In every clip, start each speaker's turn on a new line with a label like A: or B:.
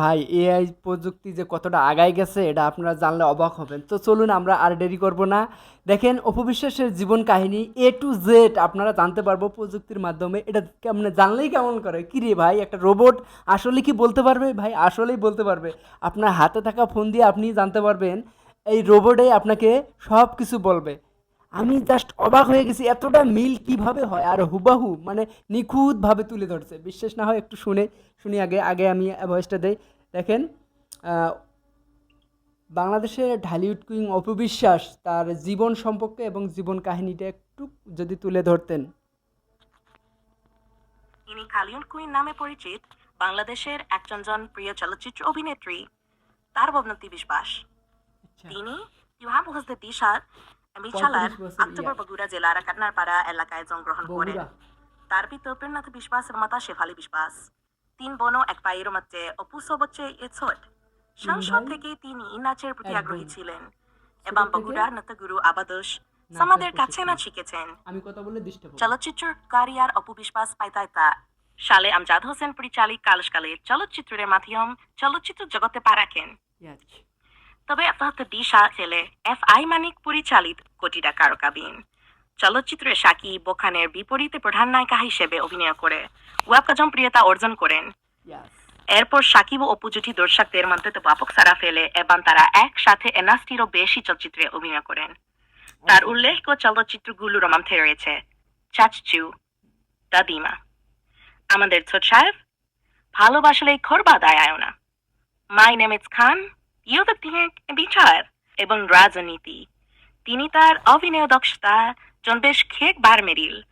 A: ভাই এআই প্রযুক্তি যে কতটা আগায় গেছে, এটা আপনারা জানলে অবাক হবেন। তো চলুন আমরা আর দেরি করব না। দেখেন অপবিশ্বাসের জীবন কাহিনী এ টু জেড আপনারা জানতে পারব প্রযুক্তির মাধ্যমে। এটা কেমন জানলেই কেমন করে? কি রে ভাই, একটা রোবট আসলে কি বলতে পারবে? ভাই, আসলেই বলতে পারবে। আপনার হাতে থাকা ফোন দিয়ে আপনি জানতে পারবেন, এই রোবটে আপনাকে সব কিছু বলবে। আমি জাস্ট অবাক হয়ে গেছি এতটা মিল কীভাবে হয়? আর হুবাহু মানে নিখুঁতভাবে তুলে ধরছে। বিশ্বাস না হয় একটু শুনে শুনি আগে আগে আমি ভয়েসটা দেই। দেখেন বাংলাদেশের ঢালিউড কুইং অপবিশ্বাস তার জীবন সম্পর্কে এবং জীবন কাহিনীটা একটু যদি তুলে ধরতেন।
B: ইনি কালিউন কুইন নামে পরিচিত বাংলাদেশের একজন জন প্রিয় চলচ্চিত্র অভিনেত্রী তার অবনতি বিশ্বাস
A: আচ্ছা।
B: তিনি বিবাহ বসতে দিশার মিছালার অক্টোবর বগুড়া জেলার কান্নারপাড়া এলাকায় জন্মগ্রহণ করেন। তার পিতা প্রেমনাথ বিশ্বাস এবং মাতা শেফালি বিশ্বাস। তিন বোন এক ভাইয়ের মধ্যে অপু সবচেয়ে সংসদ থেকে তিনি নাচের প্রতি আগ্রহী ছিলেন এবং বগুড়ার
A: নাচের
B: সমাদের কাছে। নাচ শিখেছেন।
A: আমি কথা বলে ডিস্টার্ব
B: চলচ্চিত্র কারিয়ার অপবিশ্বাস পাইতাইতা সালে আমজাদ হোসেন পরিচালিত কালসকালে চলচ্চিত্রের মাধ্যম চলচ্চিত্র জগতে পা রাখেন। তবে আপনার দিশা ছেলে এফ আই মানিক পরিচালিত কোটি টাকার কাবিন চলচ্চিত্রে সাকিব বোখানের বিপরীতে প্রধান নায়িকা হিসেবে অভিনয় করে। ওয়াবকা জনপ্রিয়তা অর্জন করেন। এরপর সাকিব ও অপুজুটি দর্শকদের মধ্যে তো ব্যাপক সারা ফেলে এবং তারা একসাথে এনাস্টিরও বেশি চলচ্চিত্রে অভিনয় করেন। তার উল্লেখ্য চলচ্চিত্রগুলোর মধ্যে রয়েছে চাচচু দাদিমা। আমাদের ছোট সাহেব ভালোবাসলে খরবা দায় আয়না। মাই নেম ইজ খান বিচার এবং রাজনীতি। তিনি তার অভিনয় দক্ষতা জন বেশ খেকবার মেরিল।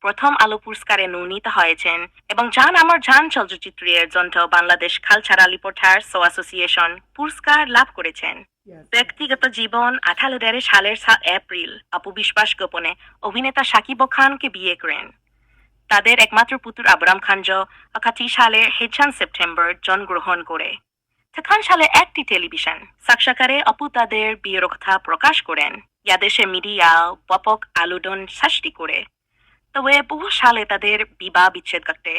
B: প্রথম আলো পুরস্কারে মনোনীত হয়েছেন এবং জান আমার জান চলচ্চিত্রের জন্য বাংলাদেশ কালচারাল রিপোর্টার্স অ্যাসোসিয়েশন পুরস্কার লাভ করেছেন। ব্যক্তিগত জীবন আঠারো দেড় সালের সা- এপ্রিল। অপু বিশ্বাস গোপনে অভিনেতা সাকিব খানকে বিয়ে করেন। তাদের একমাত্র পুত্র আবরাম খানজ একাশি সালের হেজান সেপ্টেম্বর জন্মগ্রহণ করে। সালে একটি টেলিভিশন। সাক্ষাৎকারে অপু তাদের বিয়ের কথা প্রকাশ করেন। ইয়াদেশে মিডিয়া ব্যাপক আলোড়ন সৃষ্টি করে। তবে বহু সালে তাদের বিবাহ বিচ্ছেদ ঘটে।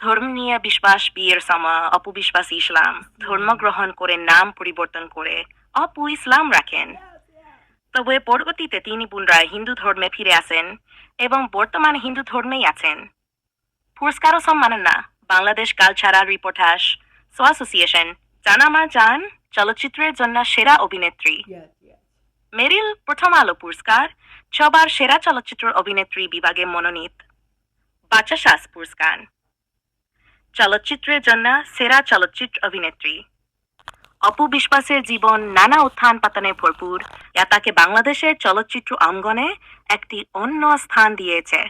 B: ধর্ম নিয়ে বিশ্বাস, বিয়ের সময় অপু বিশ্বাস ইসলাম, ধর্ম গ্রহণ করে নাম পরিবর্তন করে অপু ইসলাম রাখেন। তবে পরবর্তীতে তিনি পুনরায় হিন্দু ধর্মে ফিরে আসেন এবং বর্তমানে হিন্দু ধর্মেই আছেন। পুরস্কারও সম্মাননা বাংলাদেশ কালচারাল রিপোর্টার্স অ্যাসোসিয়েশন জানামা জান চলচ্চিত্রের জন্য সেরা অভিনেত্রী মেরিল প্রথম আলো পুরস্কার ছবার সেরা চলচ্চিত্র অভিনেত্রী বিভাগে মনোনীত বাচ্চা শ্বাস পুরস্কার চলচ্চিত্রের জন্য সেরা চলচ্চিত্র অভিনেত্রী অপু বিশ্বাসের জীবন নানা উত্থান পাতনে ভরপুর যা তাকে বাংলাদেশের চলচ্চিত্র অঙ্গনে একটি অন্য স্থান দিয়েছে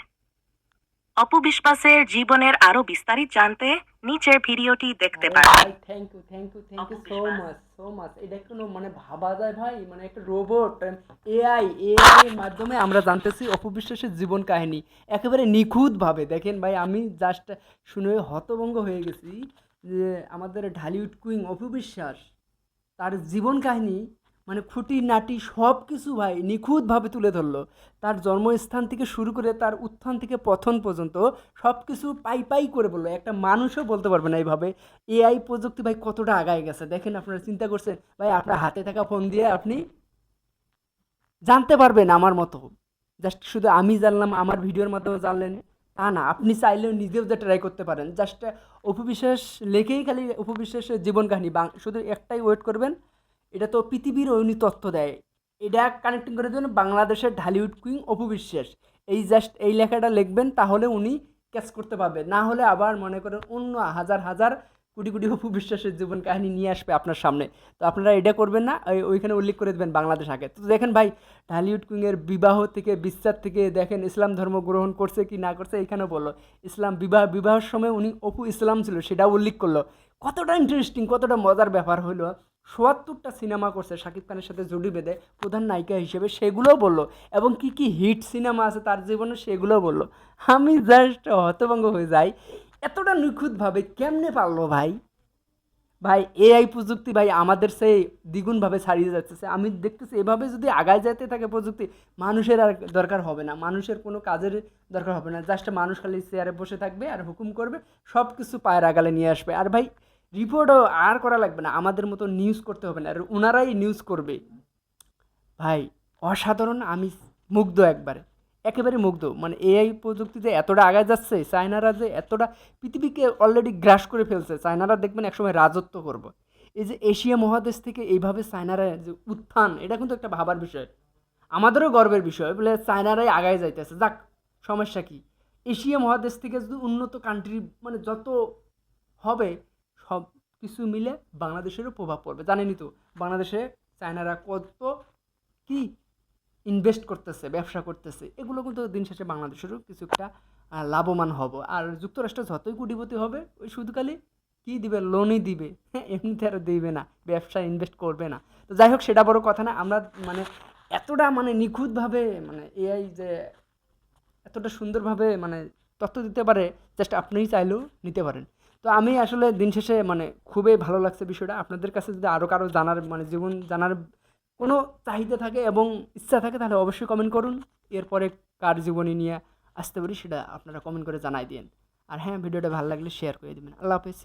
B: অপু বিশ্বাসের জীবনের আরও বিস্তারিত জানতে নিচের ভিডিওটি দেখতে পারেন।
A: Thank you thank you thank you so much so much এটা কোনো মানে ভাবা যায় ভাই মানে একটা রোবট এআই এআই এর মাধ্যমে আমরা জানতেছি অপবিশ্বাসের জীবন কাহিনী। একেবারে নিখুঁতভাবে। দেখেন ভাই আমি জাস্ট শুনে হতভঙ্গ হয়ে গেছি যে আমাদের ঢালিউড কুইং অপবিশ্বাস তার জীবন কাহিনী মানে খুঁটি নাটি সব কিছু ভাই নিখুঁতভাবে তুলে ধরলো। তার জন্মস্থান থেকে শুরু করে তার উত্থান থেকে পথন পর্যন্ত সব কিছু পাই পাই করে বলল। একটা মানুষও বলতে পারবে না এইভাবে। এআই প্রযুক্তি ভাই কতটা আগায় গেছে। দেখেন আপনারা চিন্তা করছেন, ভাই আপনার হাতে থাকা ফোন দিয়ে আপনি জানতে পারবেন আমার মতো। জাস্ট শুধু আমি জানলাম, আমার ভিডিওর মাধ্যমে জানলেন। তা না, আপনি চাইলেও নিজেও যে ট্রাই করতে পারেন। জাস্ট অপবিশ্বাস লেখেই খালি অপবিশ্বাসের জীবন কাহিনী। শুধু একটাই ওয়েট করবেন এটা তো পৃথিবীর উনি তথ্য দেয়। এটা কানেক্টিং করে দেবেন বাংলাদেশের ঢালিউড কুইং অপবিশ্বাস এই জাস্ট এই লেখাটা লিখবেন, তাহলে উনি ক্যাচ করতে পারবে। না হলে আবার মনে করেন অন্য হাজার হাজার কোটি কোটি অপবিশ্বাসের জীবন কাহিনী নিয়ে আসবে আপনার সামনে। তো আপনারা এটা করবেন না ওইখানে উল্লেখ করে দেবেন বাংলাদেশ আগে। তো দেখেন ভাই, ঢালিউড কুইংয়ের বিবাহ থেকে বিচ্ছেদ থেকে দেখেন ইসলাম ধর্ম গ্রহণ করছে কি না করছে এখানে বলল, ইসলাম বিবাহ, বিবাহের সময় উনি অপু ইসলাম ছিল, সেটাও উল্লেখ করল। কতটা ইন্টারেস্টিং কতটা মজার ব্যাপার হলো সোয়াত্তরটা সিনেমা করছে, শাকিব খানের সাথে জুড়ি বেঁধে প্রধান নায়িকা হিসেবে সেগুলোও বলল এবং কি কি হিট সিনেমা আছে তার জীবনে সেগুলোও বলল। আমি জাস্ট হতভঙ্গ হয়ে যাই। এতটা নিখুঁতভাবে কেমনে পারল ভাই? ভাই এআই প্রযুক্তি ভাই আমাদের সেই দ্বিগুণভাবে ছাড়িয়ে যাচ্ছে। আমি দেখতেছি, এভাবে যদি আগায় যেতে থাকে প্রযুক্তি, মানুষের আর দরকার হবে না। মানুষের কোনো কাজের দরকার হবে না। জাস্ট মানুষ খালি চেয়ারে বসে থাকবে আর হুকুম করবে সব কিছু পায়ের আগালে নিয়ে আসবে। আর ভাই রিপোর্টও আর করা লাগবে না, আমাদের মতো নিউজ করতে হবে না, আর ওনারাই নিউজ করবে। ভাই, অসাধারণ, আমি মুগ্ধ একবারে, একেবারে মুগ্ধ। মানে এআই প্রযুক্তিতে এতটা আগায় যাচ্ছে, চায়নারা যে এতটা পৃথিবীকে অলরেডি গ্রাস করে ফেলছে, চায়নারা দেখবেন একসময় রাজত্ব করব। এই যে এশিয়া মহাদেশ থেকে এইভাবে চায়নারা যে উত্থান, এটা কিন্তু একটা ভাবার বিষয়। আমাদেরও গর্বের বিষয়, বলে চায়নারাই আগায় যাইতেছে। যাক, সমস্যা কি? এশিয়া মহাদেশ থেকে যদি উন্নত কান্ট্রি মানে যত হবে সব কিছু মিলে বাংলাদেশেরও প্রভাব পড়বে। জানেনই তো, বাংলাদেশে চায়নারা কত কি ইনভেস্ট করতেছে, ব্যবসা করতেছে, এগুলো কিন্তু দিন শেষে বাংলাদেশেরও কিছু একটা লাভবান হব। আর যুক্তরাষ্ট্র যতই কোটিপতি হবে, ওই শুধু খালি কী দিবে? লোনই দিবে। হ্যাঁ এমনিতে আর দিবে না, ব্যবসা ইনভেস্ট করবে না। তো যাই হোক, সেটা বড় কথা না, আমরা মানে এতটা মানে নিখুঁতভাবে মানে এআই যে এতটা সুন্দরভাবে মানে তথ্য দিতে পারে জাস্ট আপনিই চাইলেও নিতে পারেন। তো আমি আসলে দিন শেষে মানে খুবই ভালো লাগছে বিষয়টা। আপনাদের কাছে যদি আরও কারও জানার মানে জীবন জানার কোনো চাহিদা থাকে এবং ইচ্ছা থাকে, তাহলে অবশ্যই কমেন্ট করুন। এরপরে কার জীবনী নিয়ে আসতে পারি সেটা আপনারা কমেন্ট করে জানাই দিন। আর হ্যাঁ ভিডিওটা ভালো লাগলে শেয়ার করে দেবেন। আল্লাহ হাফেজ।